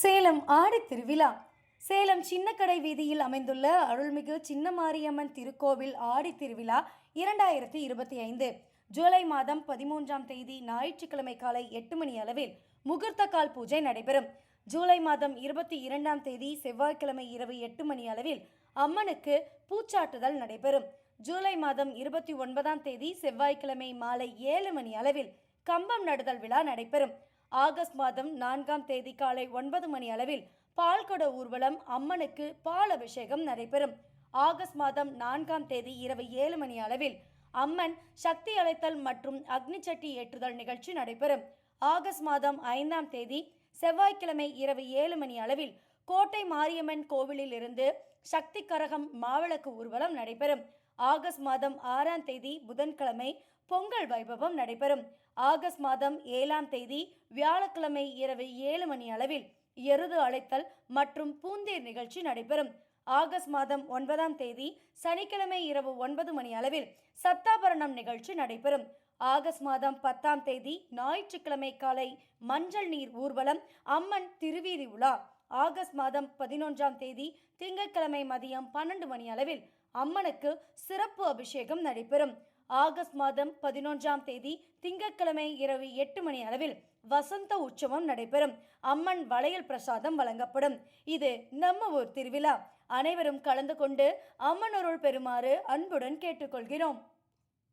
சேலம் ஆடி திருவிழா. சேலம் சின்னக்கடை வீதியில் அமைந்துள்ள அருள்மிகு சின்ன மாரியம்மன் திருக்கோவில் ஆடி திருவிழா இரண்டாயிரத்தி இருபத்தி ஐந்து. ஜூலை மாதம் பதிமூன்றாம் தேதி ஞாயிற்றுக்கிழமை காலை எட்டு மணி அளவில் முகூர்த்த கால் பூஜை நடைபெறும். ஜூலை மாதம் இருபத்தி இரண்டாம் தேதி செவ்வாய்க்கிழமை இரவு எட்டு மணி அளவில் அம்மனுக்கு பூச்சாட்டுதல் நடைபெறும். ஜூலை மாதம் இருபத்தி ஒன்பதாம் தேதி செவ்வாய்க்கிழமை மாலை ஏழு மணி அளவில் கம்பம் நடுதல் விழா நடைபெறும். ஆகஸ்ட் மாதம் நான்காம் தேதி காலை ஒன்பது மணி அளவில் பால்கொட ஊர்வலம் அம்மனுக்கு பால் அபிஷேகம் நடைபெறும். ஆகஸ்ட் மாதம் நான்காம் தேதி இரவு ஏழு மணி அளவில் அம்மன் சக்தி அழைத்தல் மற்றும் அக்னி சட்டி ஏற்றுதல் நிகழ்ச்சி நடைபெறும். ஆகஸ்ட் மாதம் ஐந்தாம் தேதி செவ்வாய்க்கிழமை இரவு ஏழு மணி அளவில் கோட்டை மாரியம்மன் கோவிலில் இருந்து சக்தி கரகம் மாவிளக்கு ஊர்வலம் நடைபெறும். ஆகஸ்ட் மாதம் ஆறாம் தேதி புதன்கிழமை பொங்கல் வைபவம் நடைபெறும். ஆகஸ்ட் மாதம் ஏழாம் தேதி வியாழக்கிழமை இரவு ஏழு மணி அளவில் எருது அழைத்தல் மற்றும் பூந்தேர் நிகழ்ச்சி நடைபெறும். ஆகஸ்ட் மாதம் ஒன்பதாம் தேதி சனிக்கிழமை இரவு ஒன்பது மணி அளவில் சத்தாபரணம் நிகழ்ச்சி நடைபெறும். ஆகஸ்ட் மாதம் பத்தாம் தேதி ஞாயிற்றுக்கிழமை காலை மஞ்சள் நீர் ஊர்வலம் அம்மன் திருவீதி உலா ஆகஸ்ட் மாதம் பதினொன்றாம் தேதி திங்கட்கிழமை மதியம் பன்னெண்டு மணி அளவில் அம்மனுக்கு சிறப்பு அபிஷேகம் நடைபெறும். ஆகஸ்ட் மாதம் பதினொன்றாம் தேதி திங்கட்கிழமை இரவு எட்டு மணி அளவில் வசந்த உற்சவம் நடைபெறும். அம்மன் வளையல் பிரசாதம் வழங்கப்படும். இது நம்ம ஊர் திருவிழா. அனைவரும் கலந்து கொண்டு அம்மனொருள் பெறுமாறு அன்புடன் கேட்டுக்கொள்கிறோம்.